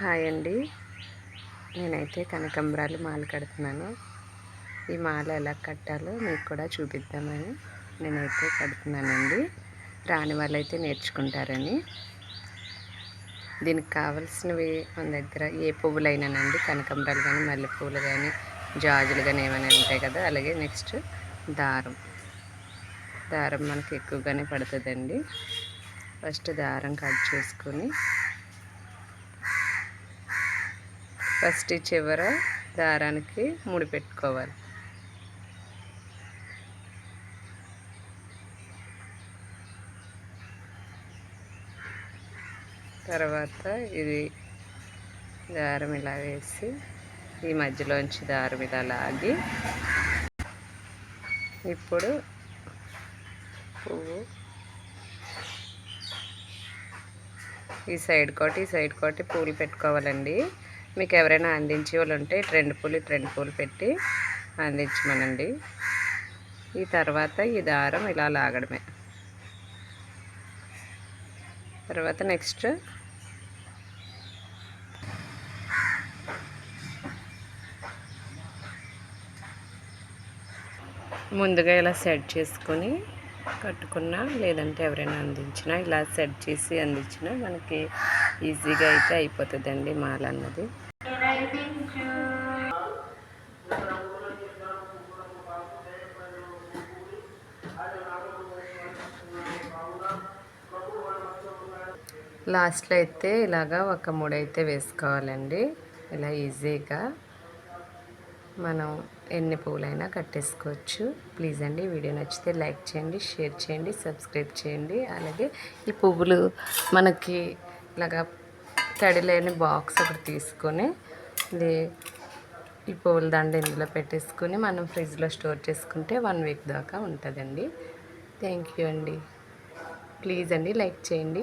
Hi అండి. నేనైతే కనకంబరాలు మాల కడుతున్నాను. ఈ మాల ఎలా కట్టాలో మీకు కూడా చూపిద్దామని నేనైతే కడుతున్నానండి. రాని వాళ్ళైతే నేర్చుకుంటారని. దీనికి కావాల్సినవి మన దగ్గర ఏ పువ్వులైనానండి? కనకంబరాలు కానీ మల్లె పువ్వులు కానీ జాజులు కానీ ఏమైనా ఉంటాయి కదా? అలాగే నెక్స్ట్ దారం. దారం మనకి ఎక్కువగానే పడుతుందండి. ఫస్ట్ దారం కట్ చేసుకొని ఫస్ట్ చివర దారానికి ముడి పెట్టుకోవాలి. తర్వాత ఇది దారం ఇలా వేసి ఈ మధ్యలోంచి దారం ఇలా లాగి ఇప్పుడు పువ్వు ఈ సైడ్ కోటి ఈ సైడ్ కోటి పూలు పెట్టుకోవాలండి. మీకు ఎవరైనా అందించే వాళ్ళు ఉంటే రెండు పూలు రెండు పూలు పెట్టి అందించమనండి. ఈ తర్వాత ఈ దారం ఇలా లాగడమే. తర్వాత నెక్స్ట్. ముందుగా ఇలా సెట్ చేసుకొని కట్టుకున్నా లేదంటే ఎవరైనా అందించినా ఇలా సెట్ చేసి అందించినా మనకి ఈజీగా అయితే అయిపోతుందండి మాల అన్నది లాస్ట్లో అయితే ఇలాగా ఒక మూడైతే వేసుకోవాలండి. ఇలా ఈజీగా మనం ఎన్ని పువ్వులైనా కట్టేసుకోవచ్చు. ప్లీజ్ అండి వీడియో నచ్చితే లైక్ చేయండి షేర్ చేయండి సబ్స్క్రైబ్ చేయండి. అలాగే ఈ పువ్వులు మనకి ఇలాగా తడి లేని బాక్స్ ఒకటి తీసుకొని ఇది ఈ పూల దండ ఇందులో పెట్టేసుకొని మనం ఫ్రిడ్జ్లో స్టోర్ చేసుకుంటే వన్ వీక్ దాకా ఉంటుందండి. థ్యాంక్ యూ అండి. ప్లీజ్ అండి లైక్ చేయండి.